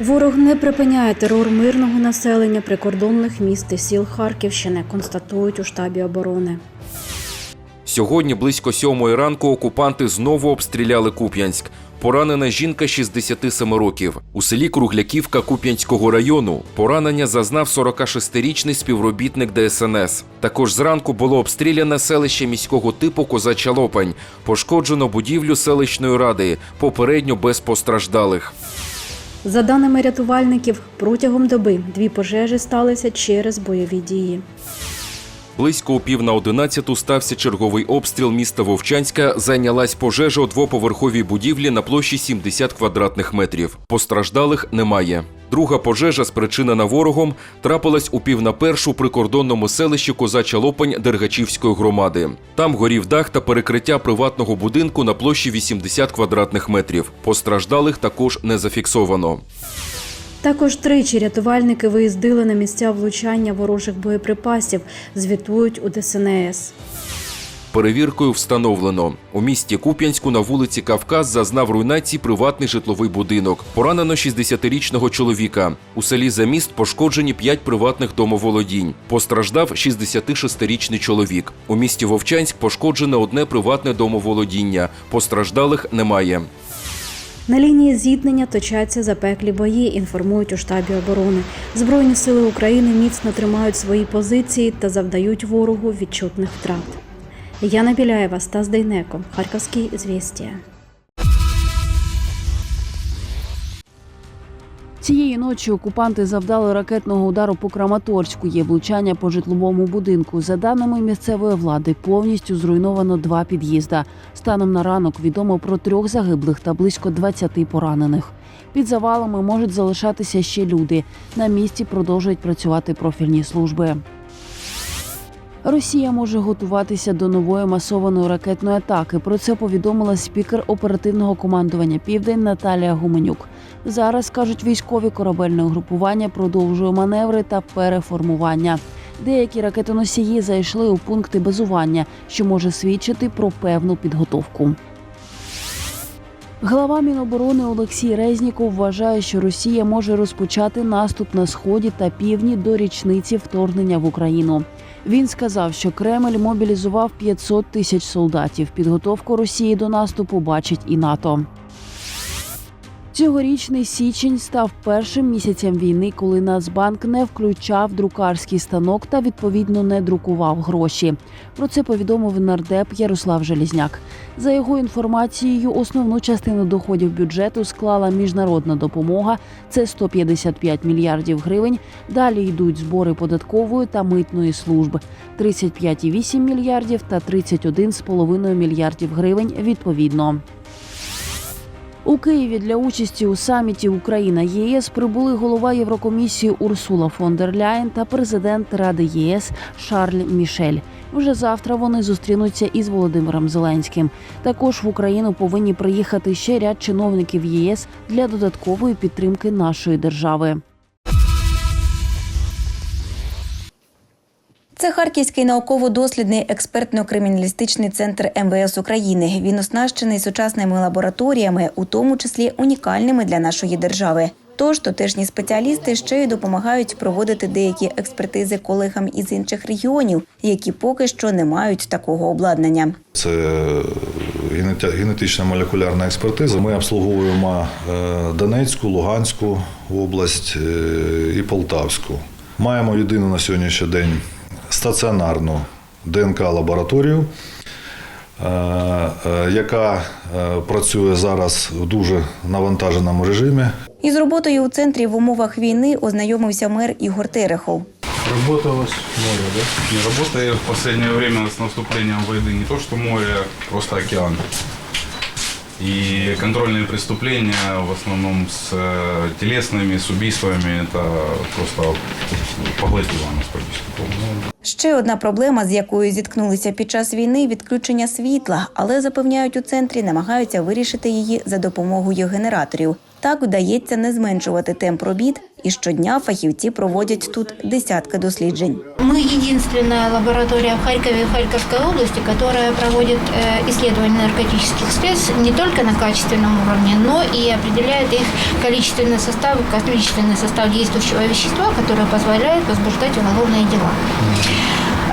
Ворог не припиняє терор мирного населення прикордонних міст і сіл Харківщини, констатують у штабі оборони. Сьогодні близько сьомої ранку окупанти знову обстріляли Куп'янськ. Поранена жінка 67 років. У селі Кругляківка Куп'янського району поранення зазнав 46-річний співробітник ДСНС. Також зранку було обстріляне селище міського типу Козача Лопань. Пошкоджено будівлю селищної ради, попередньо без постраждалих. За даними рятувальників, протягом доби дві пожежі сталися через бойові дії. Близько у пів на одинадцяту стався черговий обстріл міста Вовчанська. Зайнялась пожежа у двоповерховій будівлі на площі 70 квадратних метрів. Постраждалих немає. Друга пожежа, спричинена ворогом, трапилась у пів на першу прикордонному селищі Козача Лопань Дергачівської громади. Там горів дах та перекриття приватного будинку на площі 80 квадратних метрів. Постраждалих також не зафіксовано. Також тричі рятувальники виїздили на місця влучання ворожих боєприпасів, звітують у ДСНС. Перевіркою встановлено. У місті Куп'янську на вулиці Кавказ зазнав руйнації приватний житловий будинок. Поранено 60-річного чоловіка. У селі Заміст пошкоджені 5 приватних домоволодінь. Постраждав 66-річний чоловік. У місті Вовчанськ пошкоджене одне приватне домоволодіння. Постраждалих немає. На лінії зіткнення точаться запеклі бої, інформують у штабі оборони. Збройні сили України міцно тримають свої позиції та завдають ворогу відчутних втрат. Яна Біляєва, Стас Дейнеко, Харківські звістія. Цієї ночі окупанти завдали ракетного удару по Краматорську. Є влучання по житловому будинку. За даними місцевої влади, повністю зруйновано два під'їзда. Станом на ранок відомо про трьох загиблих та близько 20 поранених. Під завалами можуть залишатися ще люди. На місці продовжують працювати профільні служби. Росія може готуватися до нової масованої ракетної атаки. Про це повідомила спікер оперативного командування Південь Наталія Гуменюк. Зараз кажуть військові корабельне угрупування продовжує маневри та переформування. Деякі ракетоносії зайшли у пункти базування, що може свідчити про певну підготовку. Глава Міноборони Олексій Резніков вважає, що Росія може розпочати наступ на сході та півдні до річниці вторгнення в Україну. Він сказав, що Кремль мобілізував 500 тисяч солдатів. Підготовку Росії до наступу бачить і НАТО. Цьогорічний січень став першим місяцем війни, коли Нацбанк не включав друкарський станок та відповідно не друкував гроші. Про це повідомив нардеп Ярослав Желізняк. За його інформацією, основну частину доходів бюджету склала міжнародна допомога. Це 155 мільярдів гривень. Далі йдуть збори податкової та митної служб 35,8 мільярдів та 31,5 мільярдів гривень відповідно. У Києві для участі у саміті Україна ЄС прибули голова Єврокомісії Урсула фон дер Ляєн та президент Ради ЄС Шарль Мішель. Вже завтра вони зустрінуться із Володимиром Зеленським. Також в Україну повинні приїхати ще ряд чиновників ЄС для додаткової підтримки нашої держави. Це Харківський науково-дослідний експертно-криміналістичний центр МВС України. Він оснащений сучасними лабораторіями, у тому числі унікальними для нашої держави. Тож тутешні спеціалісти ще й допомагають проводити деякі експертизи колегам із інших регіонів, які поки що не мають такого обладнання. Це генетична молекулярна експертиза. Ми обслуговуємо е, Донецьку, Луганську область е, і Полтавську. Маємо єдину на сьогоднішній день стаціонарну ДНК-лабораторію, е, е, яка е, працює зараз в дуже навантаженому режимі. Із роботою у центрі в умовах війни ознайомився мер Ігор Терехов. Работалось море, да? Не работаю в последнее время с наступлением войны не то что море, а просто океан. И контрольные преступления в основном с э, телесными, с убийствами, это просто поглотило нас практически полностью. Ще одна проблема, з якою зіткнулися під час війни відключення світла, але запевняють у центрі, намагаються вирішити її за допомогою генераторів. Так вдається не зменшувати темп робіт і щодня фахівці проводять тут десятки досліджень. Мы единственная лаборатория в Харькове и в Харьковской области, которая проводит э, исследования наркотических средств не только на качественном уровне, но и определяет их количественный состав, количественный состав действующего вещества, которое позволяет возбуждать уголовные дела.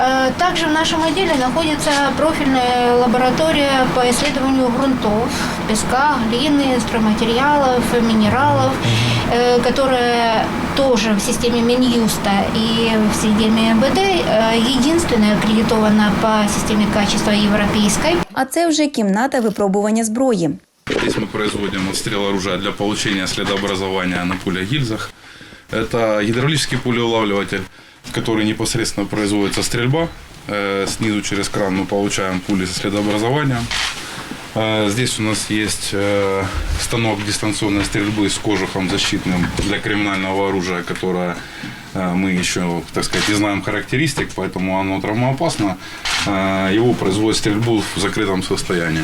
Э, Также в нашем отделе находится профильная лаборатория по исследованию грунтов, песка, глины, стройматериалов, минералов, э, которая тоже в системе Минюста и в системе МВД э, единственная аккредитована по системе качества европейской. А це вже кімната випробування зброї. Здесь мы производим отстрел оружия для получения следообразования на пулях-гильзах. Это гидравлический пулеулавливатель, в который непосредственно производится стрельба. Э, Снизу через кран мы получаем пули со следообразованием. Э, Здесь у нас есть э, станок дистанционной стрельбы с кожухом защитным для криминального оружия, которое э, мы еще, так сказать, не знаем характеристик, поэтому оно травмоопасно. Э, Его производят стрельбу в закрытом состоянии.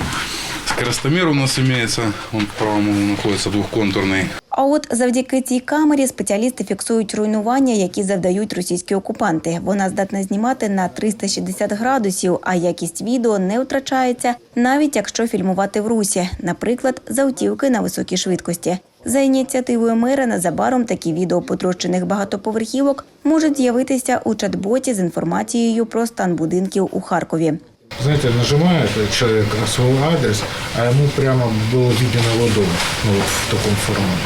Скоростомер у нас имеется, он в правом углу находится двухконтурный. А от завдяки цій камері спеціалісти фіксують руйнування, які завдають російські окупанти. Вона здатна знімати на 360 градусів, а якість відео не втрачається, навіть якщо фільмувати в русі, наприклад, з автівки на високій швидкості. За ініціативою мера незабаром такі відео потрощених багатоповерхівок можуть з'явитися у чат-боті з інформацією про стан будинків у Харкові. Знаете, нажимает человек на свой адрес, а ему прямо было виден его дом, ну вот в таком формате.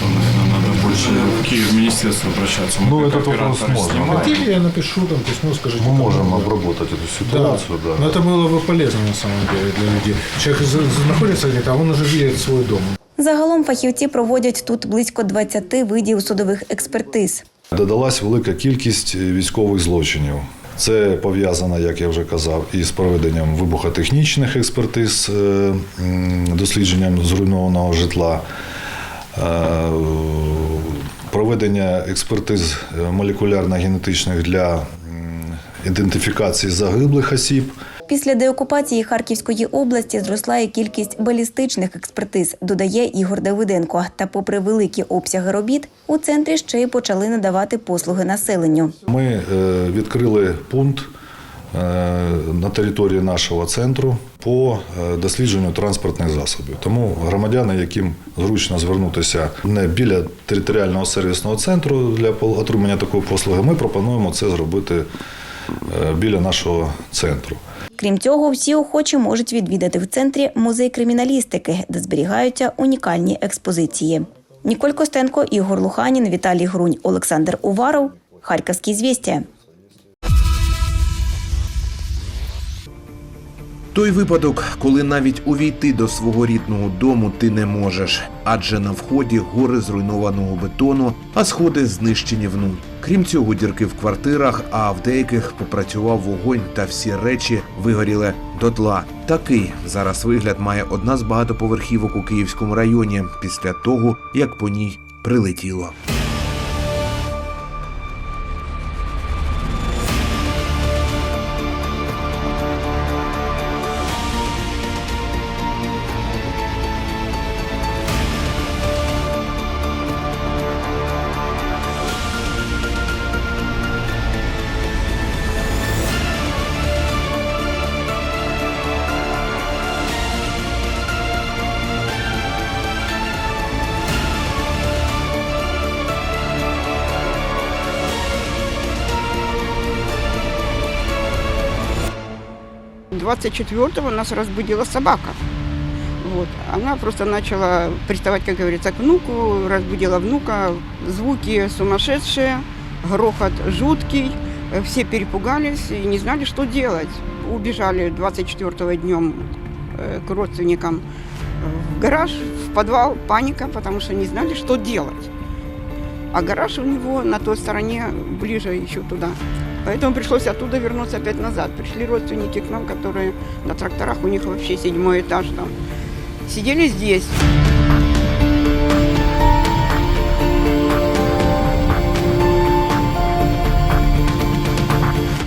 Наверное, надо больше в Киев министерство обращаться. Мы Ну, как этот вопрос операторы можно. снимаем. Хотите, я напишу там письмо, скажите. Мы кому можем надо. обработать эту Да. ситуацию, да. Но это было бы полезно на самом деле для людей. Человек за- за- находится где-то, а он уже видит свой дом. Загалом фахівці проводять тут близько 20 видів судових експертиз. Додалась велика кількість військових злочинів. Це пов'язано, як я вже казав, із проведенням вибухотехнічних експертиз, е, дослідженням зруйнованого житла, е, проведення експертиз е, молекулярно-генетичних для ідентифікації загиблих осіб. Після деокупації Харківської області зросла і кількість балістичних експертиз, додає Ігор Давиденко. Та, попри великі обсяги робіт, у центрі ще й почали надавати послуги населенню. Ми е, відкрили пункт е, на території нашого центру по е, дослідженню транспортних засобів. Тому громадяни, яким зручно звернутися не біля територіального сервісного центру для отримання такої послуги, ми пропонуємо це зробити біля нашого центру. Крім цього, всі охочі можуть відвідати в центрі музей криміналістики, де зберігаються унікальні експозиції. Ніколь Костенко, Ігор Луханін, Віталій Грунь, Олександр Уваров. Харківські звістя. Той випадок, коли навіть увійти до свого рідного дому ти не можеш, адже на вході гори зруйнованого бетону, а сходи знищені в. Крім цього, дірки в квартирах, а в деяких попрацював вогонь та всі речі вигоріли дотла. Такий зараз вигляд має одна з багатоповерхівок у Київському районі після того, як по ній прилетіло. – 24-го нас разбудила собака. Вот. Она просто начала приставать, как говорится, к внуку, разбудила внука. Звуки сумасшедшие, грохот жуткий. Э, Все перепугались и не знали, что делать. Убежали 24-го днем э, к родственникам в гараж, в подвал. Паника, потому что не знали, что делать. А гараж у него на той стороне, ближе еще туда. Поэтому пришлось оттуда вернуться опять назад. Пришли родственники к нам, которые на тракторах, у них вообще седьмой этаж там. Сидели здесь.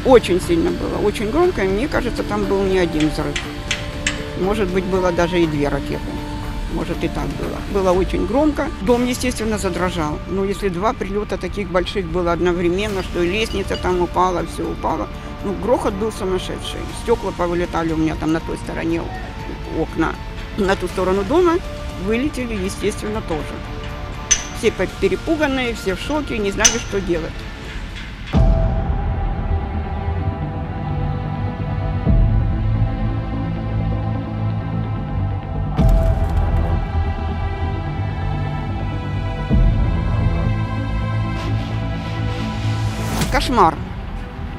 Очень сильно было, очень громко. И мне кажется, там был не один взрыв. Может быть, было даже и две ракеты. Может и так было. Было очень громко. Дом, естественно, задрожал. Но если два прилета таких больших было одновременно, что и лестница там упала, все упало. Ну, грохот был сумасшедший. Стекла повылетали у меня там на той стороне окна. На ту сторону дома вылетели, естественно, тоже. Все перепуганные, все в шоке, не знали, что делать. Кошмар.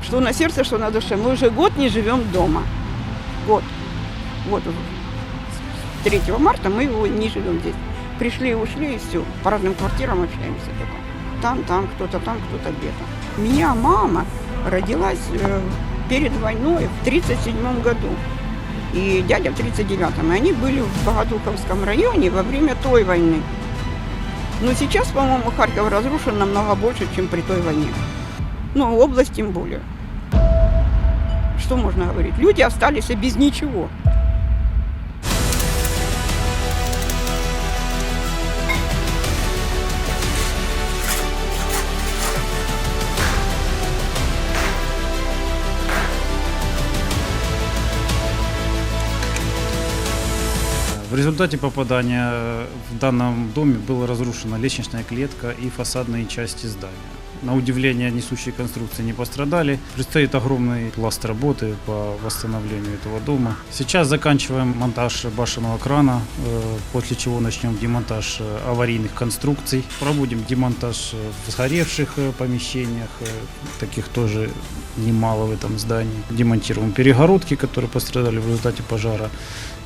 Что на сердце, что на душе. Мы уже год не живем дома. Год. Вот уже. С 3 марта мы его не живем здесь. Пришли ушли, и все. По разным квартирам общаемся только. Там, там, кто-то там, кто-то где-то. Меня мама родилась э, перед войной в 37 году. И дядя в 39-м. И они были в Богодуховском районе во время той войны. Но сейчас, по-моему, Харьков разрушен намного больше, чем при той войне. Ну, область тем более. Что можно говорить? Люди остались без ничего. В результате попадания в данном доме была разрушена лестничная клетка и фасадные части здания. На удивление несущие конструкции не пострадали. Предстоит огромный пласт работы по восстановлению этого дома. Сейчас заканчиваем монтаж башенного крана, э, после чего начнем демонтаж э, аварийных конструкций. Проводим демонтаж э, в сгоревших э, помещениях, э, таких тоже немало в этом здании. Демонтируем перегородки, которые пострадали в результате пожара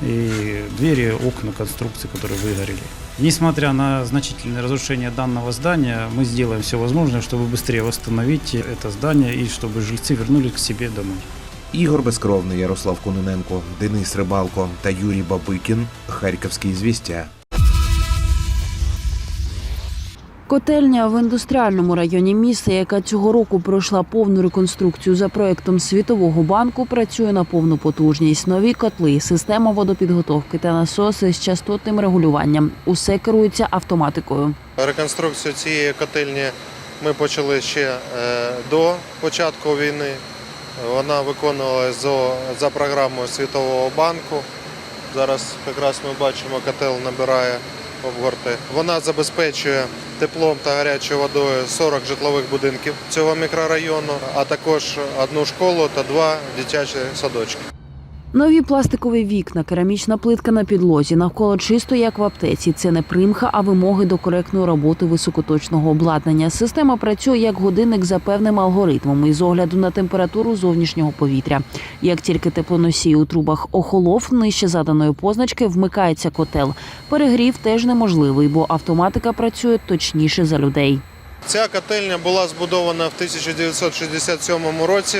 и двери, окна, конструкции, которые выгорели. Несмотря на значительное разрушение данного здания, мы сделаем все возможное, чтобы быстрее восстановить это здание и чтобы жильцы вернулись к себе домой. Ігор Безкровний, Ярослав Кононенко, Денис Рибалко та Юрій Бабикін. Харківські звістя. Котельня в індустріальному районі міста, яка цього року пройшла повну реконструкцію за проектом Світового банку, працює на повну потужність. Нові котли, система водопідготовки та насоси з частотним регулюванням. Усе керується автоматикою. Реконструкцію цієї котельні ми почали ще е, до початку війни. Вона виконувалася за, програмою Світового банку. Зараз якраз ми бачимо, котел набирає обгорти. Вона забезпечує теплом та гарячою водою 40 житлових будинків цього мікрорайону, а також одну школу та два дитячі садочки. Нові пластикові вікна, керамічна плитка на підлозі, навколо чисто як в аптеці. Це не примха, а вимоги до коректної роботи високоточного обладнання. Система працює як годинник за певним алгоритмом із огляду на температуру зовнішнього повітря. Як тільки теплоносій у трубах охолов, нижче заданої позначки вмикається котел. Перегрів теж неможливий, бо автоматика працює точніше за людей. Ця котельня була збудована в 1967 році.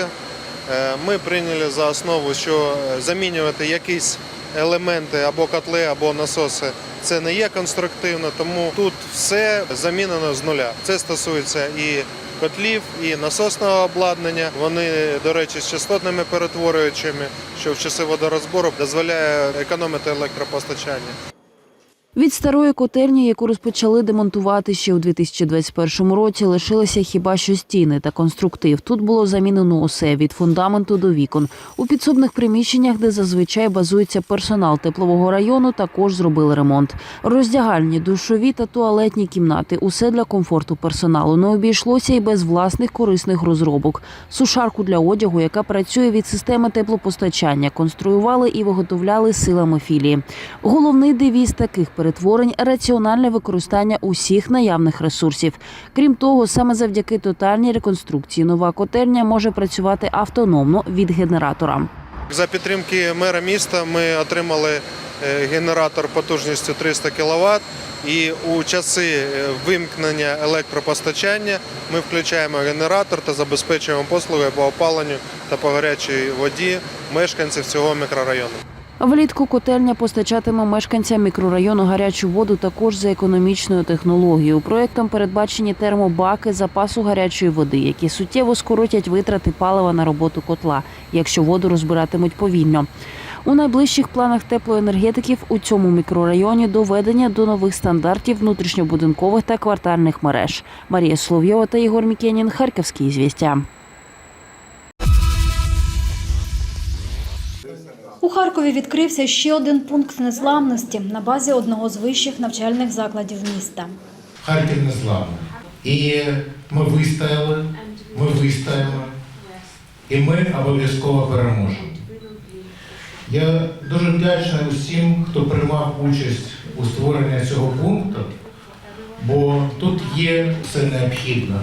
Е, Ми прийняли за основу, що е, замінювати якісь елементи або котли, або насоси це не є конструктивно, тому тут все замінено з нуля. Це стосується і котлів, і насосного обладнання. Вони, до речі, з частотними перетворюючими, що в часи водорозбору дозволяє економити електропостачання. Від старої котельні, яку розпочали демонтувати ще у 2021 році, лишилися хіба що стіни та конструктив. Тут було замінено усе від фундаменту до вікон. У підсобних приміщеннях, де зазвичай базується персонал теплового району, також зробили ремонт. Роздягальні, душові та туалетні кімнати усе для комфорту персоналу. Не обійшлося і без власних корисних розробок. Сушарку для одягу, яка працює від системи теплопостачання, конструювали і виготовляли силами філії. Головний девіз таких перетворень раціональне використання усіх наявних ресурсів. Крім того, саме завдяки тотальній реконструкції нова котельня може працювати автономно від генератора. За підтримки мера міста ми отримали е, генератор потужністю 300 кВт. І у часи е, вимкнення електропостачання ми включаємо генератор та забезпечуємо послуги по опаленню та по гарячій воді мешканців цього мікрорайону. Влітку котельня постачатиме мешканцям мікрорайону гарячу воду також за економічною технологією. Проектом передбачені термобаки запасу гарячої води, які суттєво скоротять витрати палива на роботу котла, якщо воду розбиратимуть повільно. У найближчих планах теплоенергетиків у цьому мікрорайоні доведення до нових стандартів внутрішньобудинкових та квартальних мереж. Марія Соловйова та Ігор Мікенін, Харківські звістя. Харкові відкрився ще один пункт незламності на базі одного з вищих навчальних закладів міста. Харків незламний. І ми вистояли, ми вистоїмо, і ми обов'язково переможемо. Я дуже вдячний усім, хто приймав участь у створенні цього пункту, бо тут є все необхідне.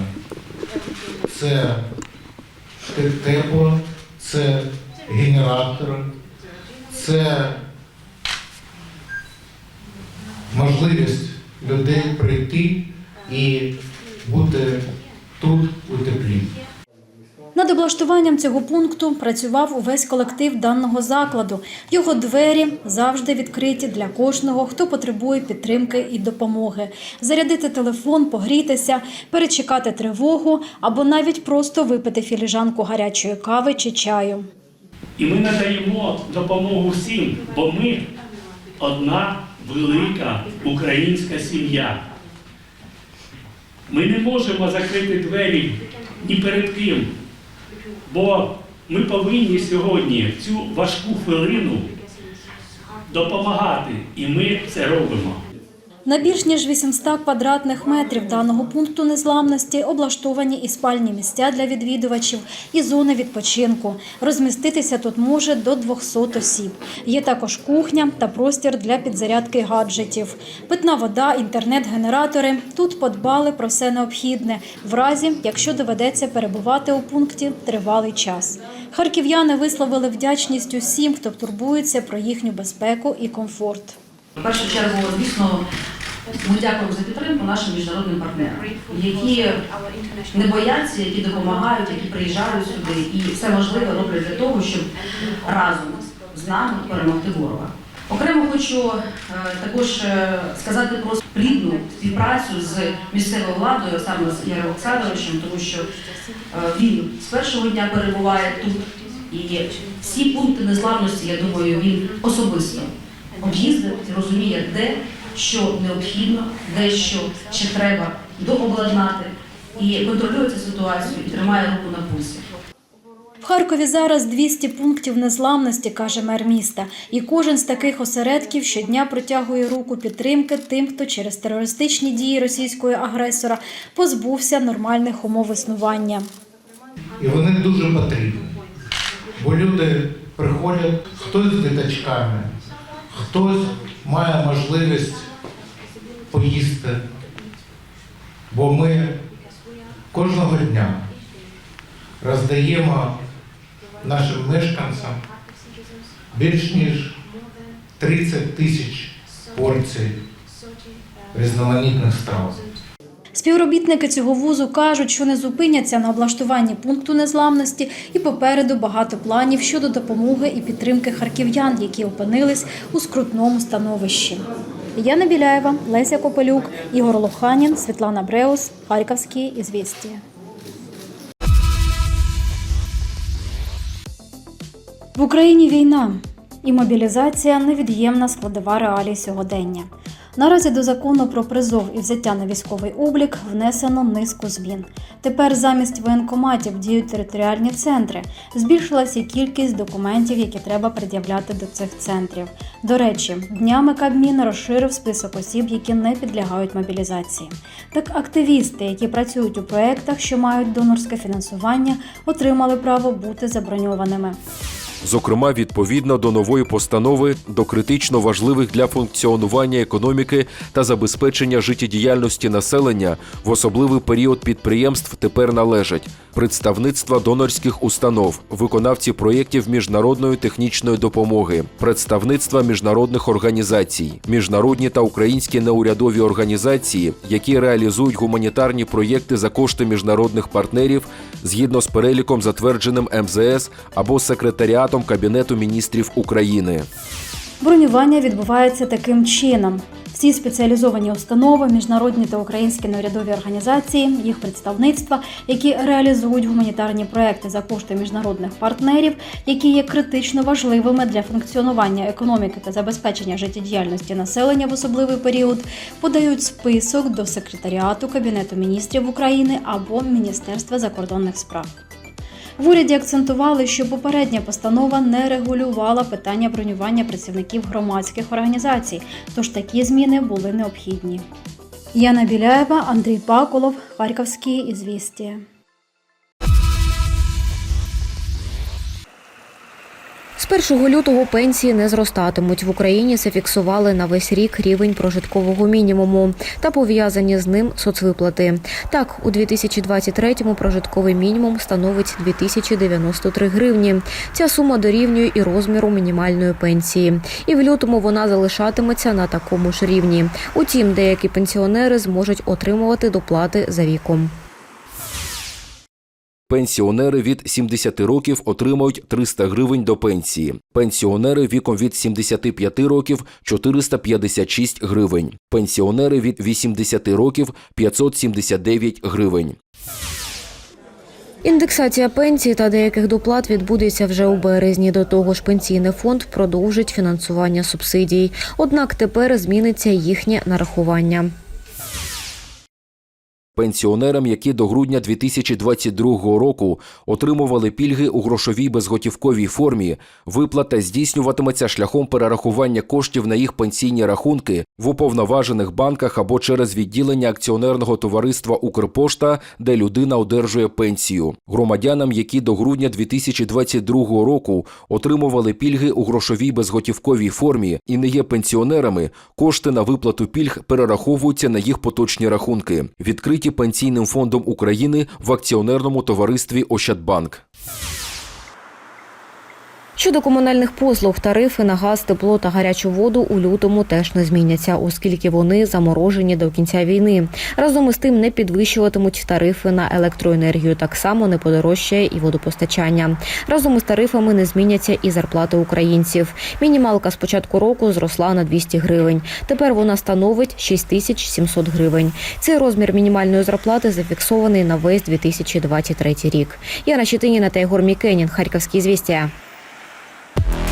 Це тепло, це генератори, це можливість людей прийти і бути тут у теплі. Над облаштуванням цього пункту працював увесь колектив даного закладу. Його двері завжди відкриті для кожного, хто потребує підтримки і допомоги. Зарядити телефон, погрітися, перечекати тривогу або навіть просто випити філіжанку гарячої кави чи чаю. І ми надаємо допомогу всім, бо ми одна велика українська сім'я. Ми не можемо закрити двері ні перед ким, бо ми повинні сьогодні в цю важку хвилину допомагати, і ми це робимо. На більш ніж 800 квадратних метрів даного пункту незламності облаштовані і спальні місця для відвідувачів, і зони відпочинку. Розміститися тут може до 200 осіб. Є також кухня та простір для підзарядки гаджетів. Питна вода, інтернет-генератори. Тут подбали про все необхідне, в разі, якщо доведеться перебувати у пункті тривалий час. Харків'яни висловили вдячність усім, хто турбується про їхню безпеку і комфорт. В першу чергу, звісно, ми дякуємо за підтримку нашим міжнародним партнерам, які не бояться, які допомагають, які приїжджають сюди і все можливе роблять для того, щоб разом з нами перемогти ворога. Окремо хочу е, також е, сказати про плідну співпрацю з місцевою владою, саме з Яром Олександровичем, тому що е, він з першого дня перебуває тут, і всі пункти незламності, я думаю, він особисто об'їздив, розуміє, де що необхідно, де що ще треба дообладнати, і контролює цю ситуацію і тримає руку на пульсі. В Харкові зараз 200 пунктів незламності, каже мер міста. І кожен з таких осередків щодня протягує руку підтримки тим, хто через терористичні дії російського агресора позбувся нормальних умов існування. І вони дуже потрібні. Бо люди приходять, хтось з дитачками, хтось має можливість поїсти. Бо ми кожного дня роздаємо нашим мешканцям більш ніж 30 тисяч порцій різноманітних страв. Співробітники цього вузу кажуть, що не зупиняться на облаштуванні пункту незламності, і попереду багато планів щодо допомоги і підтримки харків'ян, які опинились у скрутному становищі. Яна Біляєва, Леся Копелюк, Ігор Лоханін, Світлана Бреус, Харківські ізвісті. В Україні війна і мобілізація невід'ємна складова реалій сьогодення. Наразі до закону про призов і взяття на військовий облік внесено низку змін. Тепер замість воєнкоматів діють територіальні центри. Збільшилася кількість документів, які треба пред'являти до цих центрів. До речі, днями Кабмін розширив список осіб, які не підлягають мобілізації. Так активісти, які працюють у проєктах, що мають донорське фінансування, отримали право бути заброньованими. Зокрема, відповідно до нової постанови до критично важливих для функціонування економіки та забезпечення життєдіяльності населення в особливий період підприємств тепер належать представництва донорських установ, виконавці проєктів міжнародної технічної допомоги, представництва міжнародних організацій, міжнародні та українські неурядові організації, які реалізують гуманітарні проєкти за кошти міжнародних партнерів згідно з переліком, затвердженим МЗС або секретаріатом Кабінету міністрів України. Бронювання відбувається таким чином. Всі спеціалізовані установи, міжнародні та українські неурядові організації, їх представництва, які реалізують гуманітарні проекти за кошти міжнародних партнерів, які є критично важливими для функціонування економіки та забезпечення життєдіяльності населення в особливий період, подають список до секретаріату Кабінету міністрів України або Міністерства закордонних справ. В уряді акцентували, що попередня постанова не регулювала питання бронювання працівників громадських організацій, тож такі зміни були необхідні. Яна Біляєва, Андрій Паколов, Харківські ізвістія. З 1 лютого пенсії не зростатимуть. В Україні зафіксували на весь рік рівень прожиткового мінімуму та пов'язані з ним соцвиплати. Так, у 2023-му прожитковий мінімум становить 2093 гривні. Ця сума дорівнює і розміру мінімальної пенсії. І в лютому вона залишатиметься на такому ж рівні. Утім, деякі пенсіонери зможуть отримувати доплати за віком. Пенсіонери від 70 років отримають 300 гривень до пенсії. Пенсіонери віком від 75 років 456 гривень. Пенсіонери від 80 років 579 гривень. Індексація пенсій та деяких доплат відбудеться вже у березні. До того ж, пенсійний фонд продовжить фінансування субсидій. Однак тепер зміниться їхнє нарахування. Пенсіонерам, які до грудня 2022 року отримували пільги у грошовій безготівковій формі, виплата здійснюватиметься шляхом перерахування коштів на їх пенсійні рахунки в уповноважених банках або через відділення акціонерного товариства Укрпошта, де людина одержує пенсію. Громадянам, які до грудня 2022 року отримували пільги у грошовій безготівковій формі і не є пенсіонерами, кошти на виплату пільг перераховуються на їх поточні рахунки. Відкриті Пенсійним фондом України в акціонерному товаристві Ощадбанк. Щодо комунальних послуг, тарифи на газ, тепло та гарячу воду у лютому теж не зміняться, оскільки вони заморожені до кінця війни. Разом із тим не підвищуватимуть тарифи на електроенергію. Так само не подорожчає і водопостачання. Разом із тарифами не зміняться і зарплати українців. Мінімалка з початку року зросла на 200 гривень. Тепер вона становить 6700 гривень. Цей розмір мінімальної зарплати зафіксований на весь 2023 рік. Яна Щетиніна та Ігор Мікенін. Харківські звістя. Bye.